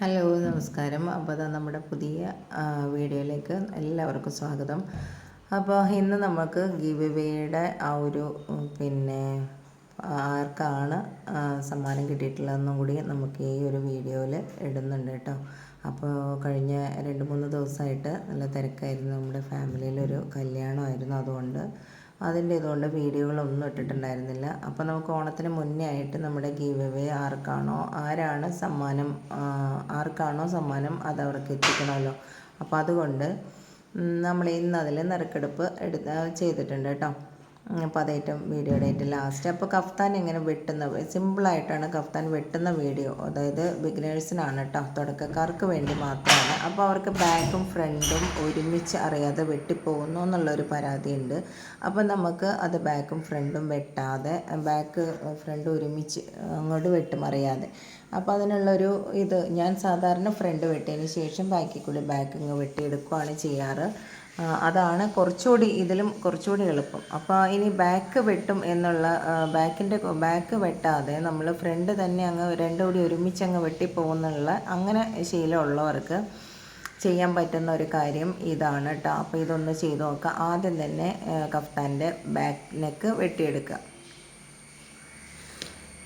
Hello നമസ്കാരം. അപ്പോൾ അത് നമ്മുടെ പുതിയ വീഡിയോയിലേക്ക് എല്ലാവർക്കും സ്വാഗതം. അപ്പോൾ ഇന്ന് നമുക്ക് ഗിവ് വേയുടെ ആ ഒരു പിന്നെ ആർക്കാണ് സമ്മാനം കിട്ടിയിട്ടുള്ളതെന്നും കൂടി നമുക്ക് ഈ ഒരു വീഡിയോയിൽ ഇടുന്നുണ്ട് കേട്ടോ. അപ്പോൾ കഴിഞ്ഞ രണ്ട് മൂന്ന് ദിവസമായിട്ട് നല്ല തിരക്കായിരുന്നു. നമ്മുടെ ഫാമിലിയിലൊരു കല്യാണമായിരുന്നു അതുകൊണ്ട് അതിന്റെ ഇതുകൊണ്ട് വീഡിയോകളൊന്നും ഇട്ടിട്ടുണ്ടായിരുന്നില്ല. അപ്പോൾ നമുക്ക് ഓണത്തിന് മുന്നേ ആയിട്ട് നമ്മുടെ ഗീവ് അവേ ആർക്കാണോ ആരാണ് സമ്മാനം ആർക്കാണോ സമ്മാനം അത് അവർക്ക് എത്തിക്കണമല്ലോ. അപ്പോൾ അതുകൊണ്ട് നമ്മൾ ഇന്ന് അതിൽ നറുക്കെടുപ്പ് എടുത്ത് ചെയ്തിട്ടുണ്ട് കേട്ടോ. അപ്പോൾ അതേറ്റവും വീഡിയോയുടെ ഏറ്റവും ലാസ്റ്റ് അപ്പോൾ കഫ്താൻ എങ്ങനെ വെട്ടുന്ന സിമ്പിളായിട്ടാണ് കഫ്താൻ വെട്ടുന്ന വീഡിയോ അതായത് ബിഗിനേഴ്സിനാണ് കേട്ടോ തുടക്കക്കാർക്ക് വേണ്ടി മാത്രമാണ്. അപ്പോൾ അവർക്ക് ബാക്കും ഫ്രണ്ടും ഒരുമിച്ച് അറിയാതെ വെട്ടിപ്പോകുന്നു എന്നുള്ളൊരു പരാതിയുണ്ട്. അപ്പോൾ നമുക്ക് അത് ബാക്കും ഫ്രണ്ടും വെട്ടാതെ ബാക്ക് ഫ്രണ്ട് ഒരുമിച്ച് അങ്ങോട്ട് വെട്ടും അറിയാതെ. അപ്പോൾ അതിനുള്ളൊരു ഇത് ഞാൻ സാധാരണ ഫ്രണ്ട് വെട്ടിയതിന് ശേഷം ബാക്കിൽ കൂടി ബാക്ക് ഇങ്ങ് വെട്ടിയെടുക്കുകയാണ് ചെയ്യാറ്. അതാണ് കുറച്ചുകൂടി ഇതിലും കുറച്ചുകൂടി എളുപ്പം. അപ്പോൾ ഇനി ബാക്ക് വെട്ടും എന്നുള്ള ബാക്കിന്റെ ബാക്ക് വെട്ടാതെ നമ്മൾ ഫ്രണ്ട് തന്നെ അങ്ങ് രണ്ടും കൂടി ഒരുമിച്ച് അങ്ങ് വെട്ടിപ്പോകുന്നുള്ള അങ്ങനെ ശീലമുള്ളവർക്ക് ചെയ്യാൻ പറ്റുന്ന ഒരു കാര്യം ഇതാണ് കേട്ടോ അപ്പോൾ ഇതൊന്ന് ചെയ്ത് നോക്കുക ആദ്യം തന്നെ കഫ്താന്റെ ബാക്ക് നെക്ക് വെട്ടിയെടുക്കുക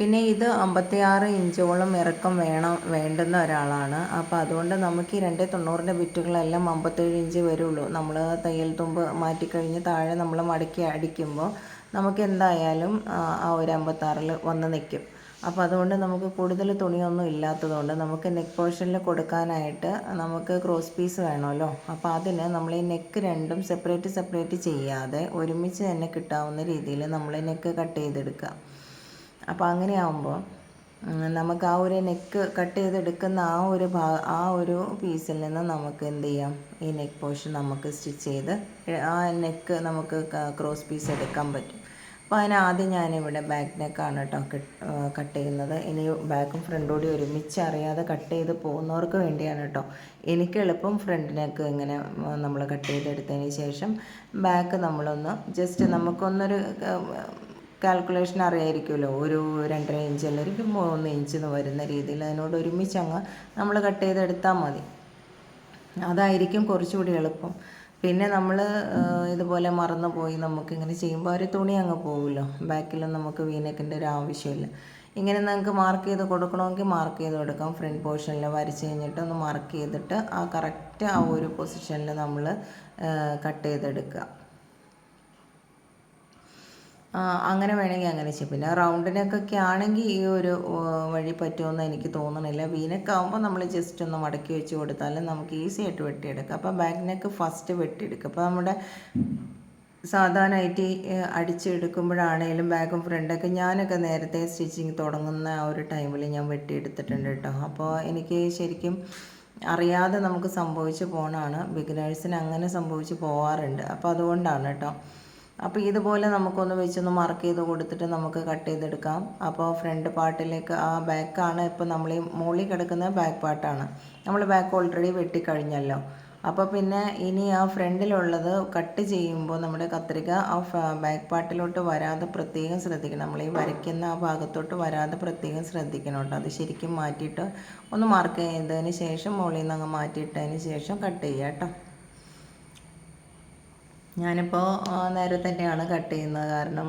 പിന്നെ ഇത് അമ്പത്തിയാറ് ഇഞ്ചോളം ഇറക്കം വേണം വേണ്ടുന്ന ഒരാളാണ്. അപ്പോൾ അതുകൊണ്ട് നമുക്ക് ഈ രണ്ടേ തൊണ്ണൂറിന്റെ ബിറ്റുകളെല്ലാം അമ്പത്തേഴ് ഇഞ്ച് വരുള്ളൂ. നമ്മൾ തയ്യൽ തുമ്പ് മാറ്റിക്കഴിഞ്ഞ് താഴെ നമ്മൾ മടക്കി അടിക്കുമ്പോൾ നമുക്ക് എന്തായാലും ആ ഒരു അമ്പത്താറിൽ വന്ന് നിൽക്കും. അപ്പോൾ അതുകൊണ്ട് നമുക്ക് കൂടുതൽ തുണിയൊന്നും ഇല്ലാത്തതുകൊണ്ട് നമുക്ക് നെക്ക് പോർഷനിൽ കൊടുക്കാനായിട്ട് നമുക്ക് ക്രോസ് പീസ് വേണമല്ലോ. അപ്പോൾ അതിന് നമ്മൾ ഈ നെക്ക് രണ്ടും സെപ്പറേറ്റ് സെപ്പറേറ്റ് ചെയ്യാതെ ഒരുമിച്ച് തന്നെ കിട്ടാവുന്ന രീതിയിൽ നമ്മൾ നെക്ക് കട്ട് ചെയ്തെടുക്കുക. അപ്പോൾ അങ്ങനെയാവുമ്പോൾ നമുക്ക് ആ ഒരു നെക്ക് കട്ട് ചെയ്തെടുക്കുന്ന ആ ഒരു ഭാ ആ ഒരു പീസിൽ നിന്ന് നമുക്ക് എന്ത് ചെയ്യാം? ഈ നെക്ക് പോർഷൻ നമുക്ക് സ്റ്റിച്ച് ചെയ്ത് ആ നെക്ക് നമുക്ക് ക്രോസ് പീസ് എടുക്കാൻ പറ്റും. അപ്പോൾ അതിന് ആദ്യം ഞാനിവിടെ ബാക്ക് നെക്കാണ് കേട്ടോ കട്ട് ചെയ്യുന്നത്. ഇനി ബാക്കും ഫ്രണ്ടോടി ഒരുമിച്ച് അറിയാതെ കട്ട് ചെയ്ത് പോകുന്നവർക്ക് വേണ്ടിയാണ് കേട്ടോ എനിക്ക് എളുപ്പം ഫ്രണ്ട് നെക്ക് ഇങ്ങനെ നമ്മൾ കട്ട് ചെയ്തെടുത്തതിന് ശേഷം ബാക്ക് നമ്മളൊന്ന് ജസ്റ്റ് നമുക്കൊന്നൊരു കാൽക്കുലേഷൻ അറിയായിരിക്കുമല്ലോ. ഒരു രണ്ടര ഇഞ്ച് അല്ലെങ്കിൽ മൂന്ന് ഇഞ്ച് എന്ന് വരുന്ന രീതിയിൽ അതിനോട് ഒരുമിച്ച് അങ്ങ് നമ്മൾ കട്ട് ചെയ്തെടുത്താൽ മതി. അതായിരിക്കും കുറച്ചുകൂടി എളുപ്പം. പിന്നെ നമ്മൾ ഇതുപോലെ മറന്നു പോയി നമുക്കിങ്ങനെ ചെയ്യുമ്പോൾ ഒരു തുണി അങ്ങ് പോകുമല്ലോ ബാക്കിലും നമുക്ക് വീനക്കിന്റെ ഒരു ആവശ്യമില്ല. ഇങ്ങനെ നിങ്ങൾക്ക് മാർക്ക് ചെയ്ത് കൊടുക്കണമെങ്കിൽ മാർക്ക് ചെയ്ത് കൊടുക്കാം. ഫ്രണ്ട് പോർഷനിൽ വരച്ച് കഴിഞ്ഞിട്ട് ഒന്ന് മാർക്ക് ചെയ്തിട്ട് ആ കറക്റ്റ് ആ ഒരു പൊസിഷനിൽ നമ്മൾ കട്ട് ചെയ്തെടുക്കുക. അങ്ങനെ വേണമെങ്കിൽ അങ്ങനെ ചെയ്യാം. പിന്നെ റൗണ്ടിനൊക്കെ ആണെങ്കിൽ ഈ ഒരു വഴി പറ്റുമെന്ന് എനിക്ക് തോന്നണില്ല. വീനൊക്കെ ആകുമ്പോൾ നമ്മൾ ജസ്റ്റ് ഒന്ന് മടക്കി വെച്ച് കൊടുത്താൽ നമുക്ക് ഈസി ആയിട്ട് വെട്ടിയെടുക്കാം. അപ്പോൾ ബാക്ക് നെക്ക് ഫസ്റ്റ് വെട്ടിയെടുക്കുക അപ്പോൾ നമ്മുടെ സാധാരണ സാധാരണയായിട്ട് അടിച്ചെടുക്കുമ്പോഴാണേലും ബാക്കും ഫ്രണ്ടൊക്കെ ഞാനൊക്കെ നേരത്തെ സ്റ്റിച്ചിങ് തുടങ്ങുന്ന ആ ഒരു ടൈമിൽ ഞാൻ വെട്ടിയെടുത്തിട്ടുണ്ട് കേട്ടോ അപ്പോൾ എനിക്ക് ശരിക്കും അറിയാതെ നമുക്ക് സംഭവിച്ചു പോകണമാണ് ബിഗിനേഴ്സിന് അങ്ങനെ സംഭവിച്ചു പോകാറുണ്ട് അപ്പോൾ അതുകൊണ്ടാണ് കേട്ടോ അപ്പോൾ ഇതുപോലെ നമുക്കൊന്ന് വെച്ചൊന്ന് മാർക്ക് ചെയ്ത് കൊടുത്തിട്ട് നമുക്ക് കട്ട് ചെയ്തെടുക്കാം. അപ്പോൾ ഫ്രണ്ട് പാർട്ടിലേക്ക് ആ ബാക്കാണ് ഇപ്പോൾ നമ്മൾ ഈ മുകളിൽ കിടക്കുന്ന ബാക്ക് പാർട്ടാണ്. നമ്മൾ ബാക്ക് ഓൾറെഡി വെട്ടിക്കഴിഞ്ഞല്ലോ. അപ്പോൾ പിന്നെ ഇനി ആ ഫ്രണ്ടിലുള്ളത് കട്ട് ചെയ്യുമ്പോൾ നമ്മുടെ കത്രിക ആ ബാക്ക് പാർട്ടിലോട്ട് വരാതെ പ്രത്യേകം ശ്രദ്ധിക്കണം. നമ്മൾ ഈ വരയ്ക്കുന്ന ആ ഭാഗത്തോട്ട് വരാതെ പ്രത്യേകം ശ്രദ്ധിക്കണം കേട്ടോ. അത് ശരിക്കും മാറ്റിയിട്ട് ഒന്ന് മാർക്ക് ചെയ്തതിന് ശേഷം മുകളിൽ നിന്ന് അങ്ങ് മാറ്റിയിട്ടതിന് ശേഷം കട്ട് ചെയ്യാം കേട്ടോ. ഞാനിപ്പോൾ നേരെ തന്നെയാണ് കട്ട് ചെയ്യുന്നത്. കാരണം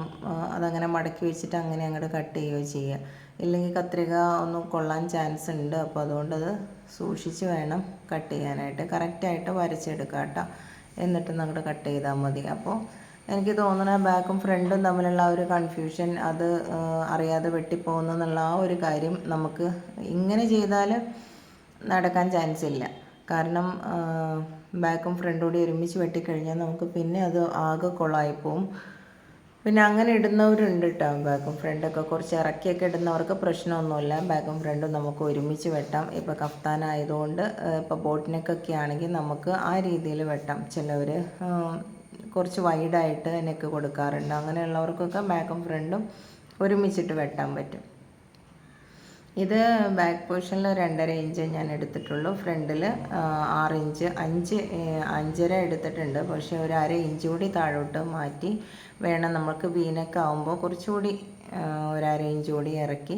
അതങ്ങനെ മടക്കി വെച്ചിട്ട് അങ്ങനെ അങ്ങോട്ട് കട്ട് ചെയ്യുകയോ ചെയ്യുക ഇല്ലെങ്കിൽ കത്രിക ഒന്ന് കൊള്ളാൻ ചാൻസ് ഉണ്ട്. അപ്പോൾ അതുകൊണ്ട് അത് സൂക്ഷിച്ച് വേണം കട്ട് ചെയ്യാനായിട്ട്. കറക്റ്റായിട്ട് വരച്ചെടുക്കുക കേട്ടോ എന്നിട്ട് അങ്ങോട്ട് കട്ട് ചെയ്താൽ മതി. അപ്പോൾ എനിക്ക് തോന്നുന്ന ബാക്കും ഫ്രണ്ടും തമ്മിലുള്ള ആ ഒരു കൺഫ്യൂഷൻ അത് അറിയാതെ വെട്ടിപ്പോകുന്നു ആ ഒരു കാര്യം നമുക്ക് ഇങ്ങനെ ചെയ്താൽ നടക്കാൻ ചാൻസ് ഇല്ല. കാരണം ബാക്കും ഫ്രണ്ടും കൂടി ഒരുമിച്ച് വെട്ടിക്കഴിഞ്ഞാൽ നമുക്ക് പിന്നെ അത് ആകെ കൊളായിപ്പോവും. പിന്നെ അങ്ങനെ ഇടുന്നവരുണ്ട് കേട്ടോ ബാക്കും ഫ്രണ്ടൊക്കെ. കുറച്ച് ഇറക്കിയൊക്കെ ഇടുന്നവർക്ക് പ്രശ്നമൊന്നുമില്ല. ബാക്കും ഫ്രണ്ടും നമുക്ക് ഒരുമിച്ച് വെട്ടാം. ഇപ്പോൾ കഫ്താനായതുകൊണ്ട് ഇപ്പോൾ ബോട്ടിനൊക്കെ ആണെങ്കിൽ നമുക്ക് ആ രീതിയിൽ വെട്ടാം. ചിലവർ കുറച്ച് വൈഡായിട്ട് നെക്ക് കൊടുക്കാറുണ്ട്. അങ്ങനെയുള്ളവർക്കൊക്കെ ബാക്കും ഫ്രണ്ടും ഒരുമിച്ചിട്ട് വെട്ടാൻ പറ്റും. ഇത് ബാക്ക് പോർഷനിൽ രണ്ടര ഇഞ്ച് ഞാൻ എടുത്തിട്ടുള്ളൂ. ഫ്രണ്ടിൽ ആറ് ഇഞ്ച് അഞ്ച് അഞ്ചര എടുത്തിട്ടുണ്ട്. പക്ഷേ ഒരു അര ഇഞ്ച് കൂടി താഴോട്ട് മാറ്റി വേണം നമുക്ക് വീനൊക്കെ ആകുമ്പോൾ കുറച്ചുകൂടി ഒരു അര ഇഞ്ച് കൂടി ഇറക്കി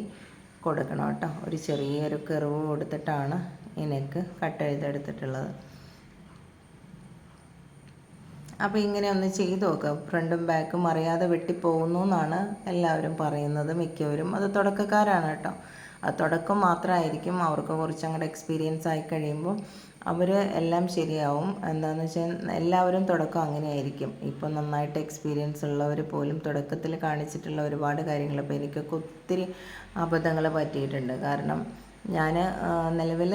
കൊടുക്കണം കേട്ടോ. ഒരു ചെറിയൊരു കെറിവ് കൊടുത്തിട്ടാണ് എനിക്ക് കട്ട് ചെയ്തെടുത്തിട്ടുള്ളത്. അപ്പോൾ ഇങ്ങനെ ഒന്ന് ചെയ്ത് നോക്കുക ഫ്രണ്ടും ബാക്കും അറിയാതെ വെട്ടിപ്പോകുന്നു എന്നാണ് എല്ലാവരും പറയുന്നത് മിക്കവരും. അത് തുടക്കക്കാരാണ് കേട്ടോ. തുടക്കം മാത്രമായിരിക്കും അവർക്ക് കുറച്ചങ്ങോട്ട് എക്സ്പീരിയൻസ് ആയി കഴിയുമ്പോൾ അവർ എല്ലാം ശരിയാവും. എന്താണെന്ന് വെച്ചാൽ എല്ലാവരും തുടക്കം അങ്ങനെയായിരിക്കും. ഇപ്പോൾ നന്നായിട്ട് എക്സ്പീരിയൻസ് ഉള്ളവർ പോലും തുടക്കത്തിൽ കാണിച്ചിട്ടുള്ള ഒരുപാട് കാര്യങ്ങൾ ഇപ്പോൾ എനിക്കൊക്കെ ഒത്തിരി അബദ്ധങ്ങൾ പറ്റിയിട്ടുണ്ട്. കാരണം ഞാൻ നിലവിൽ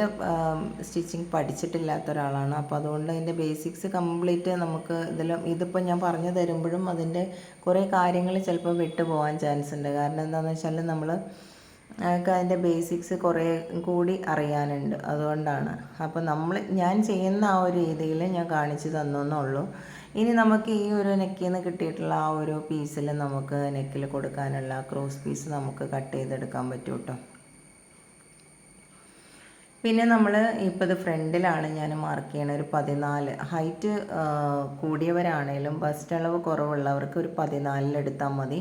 സ്റ്റിച്ചിങ് പഠിച്ചിട്ടില്ലാത്ത ഒരാളാണ്. അപ്പോൾ അതുകൊണ്ട് അതിന്റെ ബേസിക്സ് കംപ്ലീറ്റ് നമുക്ക് ഇതിലും ഇതിപ്പോൾ ഞാൻ പറഞ്ഞു തരുമ്പോഴും അതിന്റെ കുറേ കാര്യങ്ങൾ ചിലപ്പോൾ വിട്ടുപോകാൻ ചാൻസ് ഉണ്ട്. കാരണം എന്താണെന്ന് വെച്ചാൽ നമ്മൾ അതിന്റെ ബേസിക്സ് കുറേ കൂടി അറിയാനുണ്ട്. അതുകൊണ്ടാണ്. അപ്പോൾ നമ്മൾ ഞാൻ ചെയ്യുന്ന ആ ഒരു രീതിയിൽ ഞാൻ കാണിച്ചു തന്നെന്നുള്ളൂ. ഇനി നമുക്ക് ഈ ഒരു നെക്കിൽ നിന്ന് കിട്ടിയിട്ടുള്ള ആ ഒരു പീസിൽ നമുക്ക് നെക്കിൽ കൊടുക്കാനുള്ള ക്രോസ് പീസ് നമുക്ക് കട്ട് ചെയ്തെടുക്കാൻ പറ്റും കേട്ടോ പിന്നെ നമ്മൾ ഇപ്പോൾ ഇത് ഫ്രണ്ടിലാണ് ഞാൻ മാർക്ക് ചെയ്യണത് ഒരു പതിനാല്. ഹൈറ്റ് കൂടിയവരാണേലും ബസ്റ്റ് അളവ് കുറവുള്ളവർക്ക് ഒരു പതിനാലിലെടുത്താൽ മതി.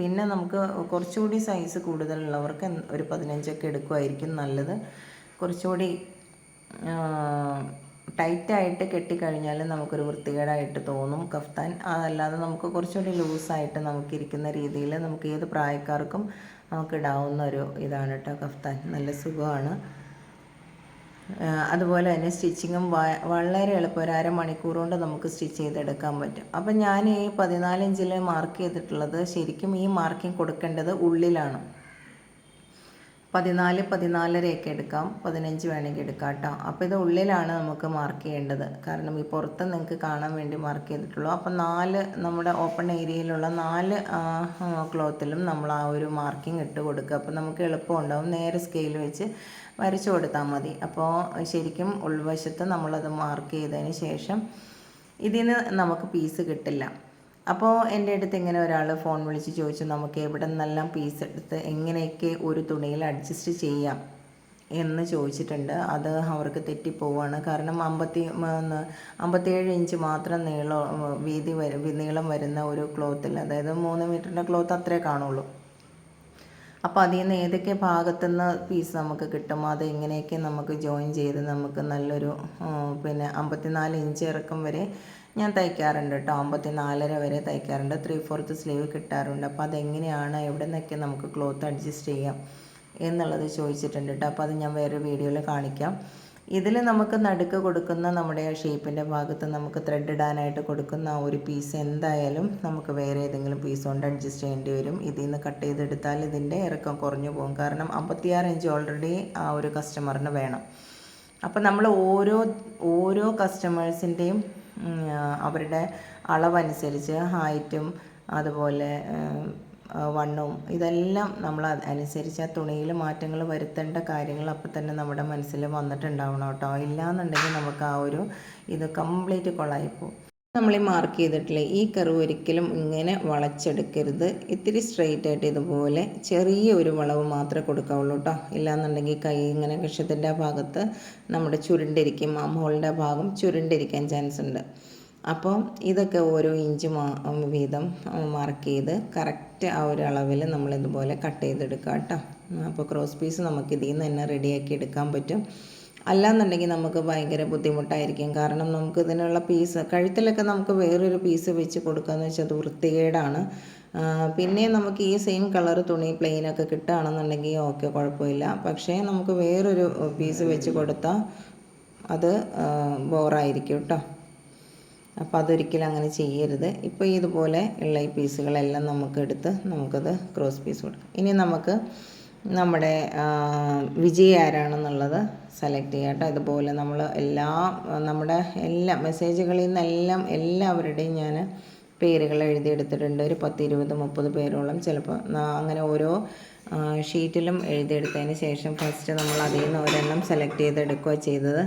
പിന്നെ നമുക്ക് കുറച്ചുകൂടി സൈസ് കൂടുതലുള്ളവർക്ക് ഒരു പതിനഞ്ചൊക്കെ എടുക്കുമായിരിക്കും നല്ലത്. കുറച്ചുകൂടി ടൈറ്റായിട്ട് കെട്ടിക്കഴിഞ്ഞാൽ നമുക്കൊരു വൃത്തികേടായിട്ട് തോന്നും. കഫ്താൻ അതല്ലാതെ നമുക്ക് കുറച്ചുകൂടി ലൂസായിട്ട് നമുക്കിരിക്കുന്ന രീതിയിൽ നമുക്ക് ഏത് പ്രായക്കാർക്കും നമുക്ക് ഇടാവുന്ന ഒരു ഇതാണ് കേട്ടോ കഫ്താൻ. നല്ല സുഖമാണ്. അതുപോലെ തന്നെ സ്റ്റിച്ചിങ്ങും വളരെ എളുപ്പം. ഒരു അരമണിക്കൂർ കൊണ്ട് നമുക്ക് സ്റ്റിച്ച് ചെയ്തെടുക്കാൻ പറ്റും. അപ്പം ഞാൻ ഈ പതിനാലിഞ്ചിൽ മാർക്ക് ചെയ്തിട്ടുള്ളത് ശരിക്കും ഈ മാർക്കിംഗ് കൊടുക്കേണ്ടത് ഉള്ളിലാണ്. പതിനാല് പതിനാലരയൊക്കെ എടുക്കാം. പതിനഞ്ച് വേണമെങ്കിൽ എടുക്കാം കേട്ടോ. അപ്പോൾ ഇത് ഉള്ളിലാണ് നമുക്ക് മാർക്ക് ചെയ്യേണ്ടത്. കാരണം ഈ പുറത്ത് നിങ്ങൾക്ക് കാണാൻ വേണ്ടി മാർക്ക് ചെയ്തിട്ടുള്ളൂ. അപ്പം നാല് നമ്മുടെ ഓപ്പൺ ഏരിയയിലുള്ള നാല് ക്ലോത്തിലും നമ്മൾ ആ ഒരു മാർക്കിംഗ് ഇട്ട് കൊടുക്കുക. അപ്പോൾ നമുക്ക് എളുപ്പം ഉണ്ടാവും നേരെ സ്കെയിൽ വെച്ച് വരച്ചു കൊടുത്താൽ മതി. അപ്പോൾ ശരിക്കും ഉൾവശത്ത് നമ്മളത് മാർക്ക് ചെയ്തതിന് ശേഷം ഇതിന് നമുക്ക് പീസ് കിട്ടില്ല. അപ്പോൾ എന്റെ അടുത്ത് ഇങ്ങനെ ഒരാൾ ഫോൺ വിളിച്ച് ചോദിച്ചു നമുക്ക് എവിടെ നിന്നെല്ലാം പീസ് എടുത്ത് എങ്ങനെയൊക്കെ ഒരു തുണിയിൽ അഡ്ജസ്റ്റ് ചെയ്യാം? എന്ന് ചോദിച്ചിട്ടുണ്ട്. അത് അവർക്ക് തെറ്റിപ്പോവാണ്. കാരണം അമ്പത്തി അമ്പത്തിയേഴ് ഇഞ്ച് മാത്രം നീളം വീതി നീളം വരുന്ന ഒരു ക്ലോത്തിൽ അതായത് മൂന്ന് മീറ്ററിന്റെ ക്ലോത്ത് അത്രേ കാണുള്ളൂ. അപ്പോൾ അതിൽ നിന്ന് ഏതൊക്കെ ഭാഗത്തുനിന്ന് പീസ് നമുക്ക് കിട്ടും? അത് എങ്ങനെയൊക്കെ നമുക്ക് ജോയിൻ ചെയ്ത് നമുക്ക് നല്ലൊരു പിന്നെ അമ്പത്തിനാല് ഇഞ്ച് ഇറക്കം വരെ ഞാൻ തയ്ക്കാറുണ്ട് കേട്ടോ. അമ്പത്തി നാലര വരെ തയ്ക്കാറുണ്ട്. ത്രീ ഫോർത്ത് സ്ലീവ് കിട്ടാറുണ്ട്. അപ്പോൾ അതെങ്ങനെയാണ് എവിടെ നിന്നൊക്കെ നമുക്ക് ക്ലോത്ത് അഡ്ജസ്റ്റ് ചെയ്യാം എന്നുള്ളത് ചോദിച്ചിട്ടുണ്ട് കേട്ടോ. അപ്പോൾ അത് ഞാൻ വേറെ വീഡിയോയിൽ കാണിക്കാം. ഇതിൽ നമുക്ക് നടുക്ക് കൊടുക്കുന്ന നമ്മുടെ ഷേപ്പിന്റെ ഭാഗത്ത് നമുക്ക് ത്രെഡ് ഇടാനായിട്ട് കൊടുക്കുന്ന ഒരു പീസ് എന്തായാലും നമുക്ക് വേറെ ഏതെങ്കിലും പീസ് കൊണ്ട് അഡ്ജസ്റ്റ് ചെയ്യേണ്ടി വരും. ഇതിൽ നിന്ന് കട്ട് ചെയ്തെടുത്താൽ ഇതിന്റെ ഇറക്കം കുറഞ്ഞു പോകും. കാരണം അമ്പത്തിയാറ് ഇഞ്ച് ഓൾറെഡി ആ ഒരു കസ്റ്റമറിന് വേണം. അപ്പോൾ നമ്മൾ ഓരോ ഓരോ കസ്റ്റമേഴ്സിന്റെയും അവരുടെ അളവനുസരിച്ച് ഹൈറ്റും അതുപോലെ വണ്ണവും ഇതെല്ലാം നമ്മൾ അനുസരിച്ച് ആ തുണിയിൽ മാറ്റങ്ങൾ വരുത്തേണ്ട കാര്യങ്ങൾ അപ്പം തന്നെ നമ്മുടെ മനസ്സിൽ വന്നിട്ടുണ്ടാവണം കേട്ടോ. ഇല്ലയെന്നുണ്ടെങ്കിൽ നമുക്ക് ആ ഒരു ഇത് കംപ്ലീറ്റ് കൊളായിപ്പോവും നമ്മൾ മാർക്ക് ചെയ്തിട്ടില്ലേ? ഈ കർവ് ഒരിക്കലും ഇങ്ങനെ വളച്ചെടുക്കരുത്. ഇത്തിരി സ്ട്രെയിറ്റ് ആയിട്ട് ഇതുപോലെ ചെറിയ ഒരു വളവ് മാത്രമേ കൊടുക്കാവുള്ളൂ കേട്ടോ ഇല്ലാന്നുണ്ടെങ്കിൽ കൈ ഇങ്ങനെ കക്ഷത്തിന്റെ ഭാഗത്ത് നമ്മുടെ ചുരുണ്ടിരിക്കും. ആ മുകളുടെ ഭാഗം ചുരുണ്ടിരിക്കാൻ ചാൻസ് ഉണ്ട്. അപ്പോൾ ഇതൊക്കെ ഓരോ ഇഞ്ച് വീതം മാർക്ക് ചെയ്ത് കറക്റ്റ് ആ ഒരു അളവിൽ നമ്മൾ ഇതുപോലെ കട്ട് ചെയ്തെടുക്കാം കേട്ടോ അപ്പോൾ ക്രോസ് പീസ് നമുക്ക് ഇതിൽ നിന്ന് തന്നെ റെഡിയാക്കി എടുക്കാൻ പറ്റും. അല്ലാന്നുണ്ടെങ്കിൽ നമുക്ക് ഭയങ്കര ബുദ്ധിമുട്ടായിരിക്കും. കാരണം നമുക്ക് ഇതിനുള്ള പീസ് കഴുത്തിലൊക്കെ നമുക്ക് വേറൊരു പീസ് വെച്ച് കൊടുക്കാമെന്ന് വെച്ചാൽ അത് വൃത്തികേടാണ്. പിന്നെ നമുക്ക് ഈ സെയിം കളർ തുണി പ്ലെയിനൊക്കെ കിട്ടുകയാണെന്നുണ്ടെങ്കിൽ ഓക്കെ കുഴപ്പമില്ല. പക്ഷേ നമുക്ക് വേറൊരു പീസ് വെച്ച് കൊടുത്താൽ അത് ബോറായിരിക്കും കേട്ടോ. അപ്പോൾ അതൊരിക്കലും അങ്ങനെ ചെയ്യരുത്. ഇപ്പോൾ ഇതുപോലെ ഉള്ള ഈ പീസുകളെല്ലാം നമുക്ക് എടുത്ത് നമുക്കത് ക്രോസ് പീസ് കൊടുക്കാം. ഇനി നമുക്ക് നമ്മുടെ വിജയി ആരാണെന്നുള്ളത് സെലക്ട് ചെയ്യാം കേട്ടോ. ഇതുപോലെ നമ്മൾ എല്ലാ നമ്മുടെ എല്ലാ മെസ്സേജുകളിൽ നിന്നെല്ലാം എല്ലാവരുടെയും ഞാൻ പേരുകൾ എഴുതിയെടുത്തിട്ടുണ്ട്. ഒരു പത്ത് ഇരുപത് മുപ്പത് പേരോളം ചിലപ്പോൾ അങ്ങനെ ഓരോ ഷീറ്റിലും എഴുതിയെടുത്തതിന് ശേഷം ഫസ്റ്റ് നമ്മൾ അതിൽ നിന്ന് ഒരെണ്ണം സെലക്ട് ചെയ്തെടുക്കുക ചെയ്തത്.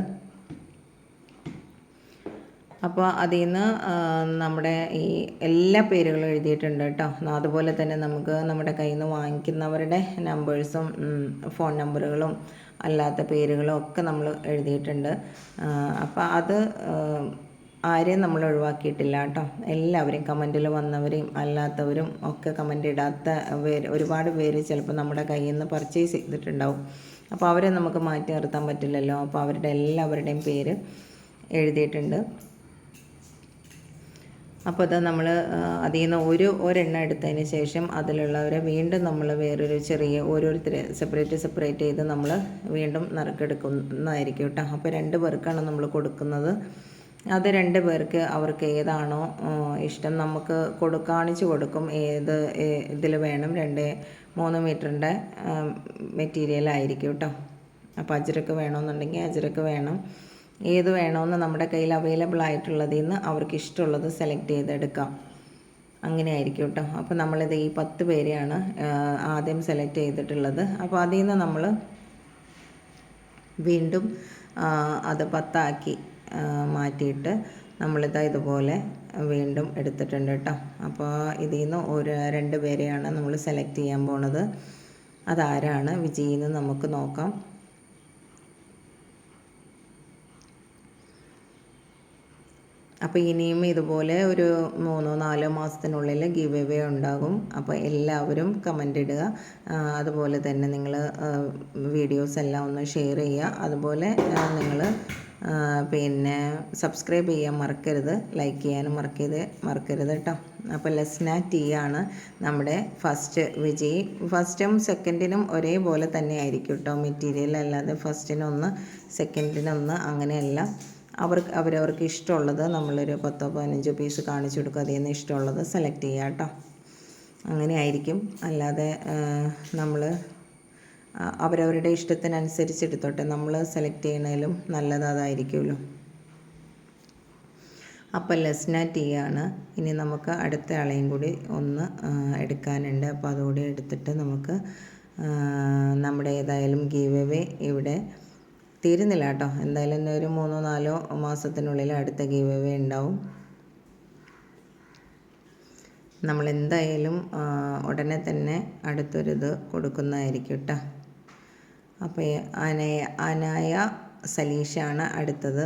അപ്പോൾ അതിൽ നിന്ന് നമ്മുടെ ഈ എല്ലാ പേരുകളും എഴുതിയിട്ടുണ്ട് കേട്ടോ അതുപോലെ തന്നെ നമുക്ക് നമ്മുടെ കയ്യിൽ നിന്ന് വാങ്ങിക്കുന്നവരുടെ നമ്പേഴ്സും ഫോൺ നമ്പറുകളും അല്ലാത്ത പേരുകളും ഒക്കെ നമ്മൾ എഴുതിയിട്ടുണ്ട്. അപ്പോൾ അത് ആരെയും നമ്മൾ ഒഴിവാക്കിയിട്ടില്ല കേട്ടോ എല്ലാവരും കമന്റിൽ വന്നവരെയും അല്ലാത്തവരും ഒക്കെ കമന്റ് ഇടാത്ത പേര് ഒരുപാട് പേര് ചിലപ്പോൾ നമ്മുടെ കയ്യിൽ നിന്ന് പർച്ചേസ് ചെയ്തിട്ടുണ്ടാവും. അപ്പോൾ അവരെ നമുക്ക് മാറ്റി നിർത്താൻ പറ്റില്ലല്ലോ. അപ്പോൾ അവരുടെ എല്ലാവരുടെയും പേര് എഴുതിയിട്ടുണ്ട്. അപ്പോൾ അത് നമ്മൾ അതിൽ നിന്ന് ഒരു ഒരെണ്ണം എടുത്തതിന് ശേഷം അതിലുള്ളവരെ വീണ്ടും നമ്മൾ വേറൊരു ചെറിയ ഓരോരുത്തരെ സെപ്പറേറ്റ് സെപ്പറേറ്റ് ചെയ്ത് നമ്മൾ വീണ്ടും നറുക്കെടുക്കുന്നതായിരിക്കും കേട്ടോ. അപ്പോൾ രണ്ട് പേർക്കാണ് നമ്മൾ കൊടുക്കുന്നത്. അത് രണ്ട് പേർക്ക് അവർക്ക് ഏതാണോ ഇഷ്ടം നമുക്ക് കൊടു കാണിച്ചു കൊടുക്കും ഏത് ഇതിൽ വേണം. രണ്ട് മൂന്ന് മീറ്ററിന്റെ മെറ്റീരിയൽ ആയിരിക്കും കേട്ടോ. അപ്പോൾ അജരക്ക് വേണമെന്നുണ്ടെങ്കിൽ അജരക്ക് വേണം. ഏത് വേണമെന്ന് നമ്മുടെ കയ്യിൽ അവൈലബിൾ ആയിട്ടുള്ളതിൽ നിന്ന് അവർക്ക് ഇഷ്ടമുള്ളത് സെലക്ട് ചെയ്തെടുക്കാം. അങ്ങനെ ആയിരിക്കും കേട്ടോ അപ്പോൾ നമ്മളിത് ഈ പത്ത് പേരെയാണ് ആദ്യം സെലക്ട് ചെയ്തിട്ടുള്ളത്. അപ്പോൾ അതിൽ നിന്ന് നമ്മൾ വീണ്ടും അത് പത്താക്കി മാറ്റിയിട്ട് നമ്മളിത് ഇതുപോലെ വീണ്ടും എടുത്തിട്ടുണ്ട് കേട്ടോ അപ്പോൾ ഇതിൽ നിന്ന് ഒരു രണ്ട് പേരെയാണ് നമ്മൾ സെലക്ട് ചെയ്യാൻ പോണത്. അതാരാണ്? വിജയിന്ന് നമുക്ക് നോക്കാം. അപ്പോൾ ഇനിയും ഇതുപോലെ ഒരു മൂന്നോ നാലോ മാസത്തിനുള്ളിൽ ഗിവ് എവേ ഉണ്ടാകും. അപ്പോൾ എല്ലാവരും കമന്റ് ഇടുക. അതുപോലെ തന്നെ നിങ്ങൾ വീഡിയോസ് എല്ലാം ഒന്ന് ഷെയർ ചെയ്യുക. അതുപോലെ നിങ്ങൾ പിന്നെ സബ്സ്ക്രൈബ് ചെയ്യാൻ മറക്കരുത്. ലൈക്ക് ചെയ്യാനും മറക്കരുത് മറക്കരുത് കേട്ടോ അപ്പോൾ ലെസ്ന ടി ആണ് നമ്മുടെ ഫസ്റ്റ് വിജയ്. ഫസ്റ്റും സെക്കൻഡിനും ഒരേപോലെ തന്നെ ആയിരിക്കും കേട്ടോ മെറ്റീരിയൽ. അല്ലാതെ ഫസ്റ്റിനൊന്ന് സെക്കൻഡിനൊന്ന് അങ്ങനെയല്ല. അവർക്ക് അവരവർക്ക് ഇഷ്ടമുള്ളത് നമ്മളൊരു പത്തോ പതിനഞ്ചോ പീസ് കാണിച്ചു കൊടുക്കുക അതിൽ നിന്ന് ഇഷ്ടമുള്ളത് സെലക്ട് ചെയ്യുക കേട്ടോ. അങ്ങനെ ആയിരിക്കും. അല്ലാതെ നമ്മൾ അവരവരുടെ ഇഷ്ടത്തിനനുസരിച്ച് എടുത്തോട്ടെ. നമ്മൾ സെലക്ട് ചെയ്യണേലും നല്ലത് അതായിരിക്കുമല്ലോ. അപ്പോൾ ലെസ്ന ടീ ആണ്. ഇനി നമുക്ക് അടുത്ത ആളെയും കൂടി ഒന്ന് എടുക്കാനുണ്ട്. അപ്പോൾ അതുകൂടി എടുത്തിട്ട് നമുക്ക് നമ്മുടെ ഏതായാലും ഗീവ് അവേ ഇവിടെ തീരുന്നില്ല കേട്ടോ. എന്തായാലും ഒരു മൂന്നോ നാലോ മാസത്തിനുള്ളിൽ അടുത്ത ഗീവ് അവേ ഉണ്ടാവും. നമ്മൾ എന്തായാലും ഉടനെ തന്നെ അടുത്തൊരിത് കൊടുക്കുന്നതായിരിക്കും കേട്ടോ. അപ്പോൾ അനയ അനായ സലീഷാണ് അടുത്തത്.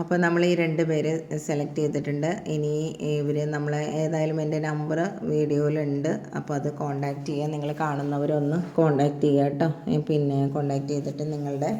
അപ്പോൾ നമ്മൾ ഈ രണ്ട് പേര് സെലക്ട് ചെയ്തിട്ടുണ്ട്. ഇനി ഇവർ നമ്മൾ ഏതായാലും എന്റെ നമ്പർ വീഡിയോയിലുണ്ട്. അപ്പോൾ അത് കോണ്ടാക്ട് ചെയ്യുക നിങ്ങൾ കാണുന്നവരൊന്ന് കോണ്ടാക്ട് ചെയ്യുക കേട്ടോ പിന്നെ കോണ്ടാക്ട് ചെയ്തിട്ട് നിങ്ങളുടെ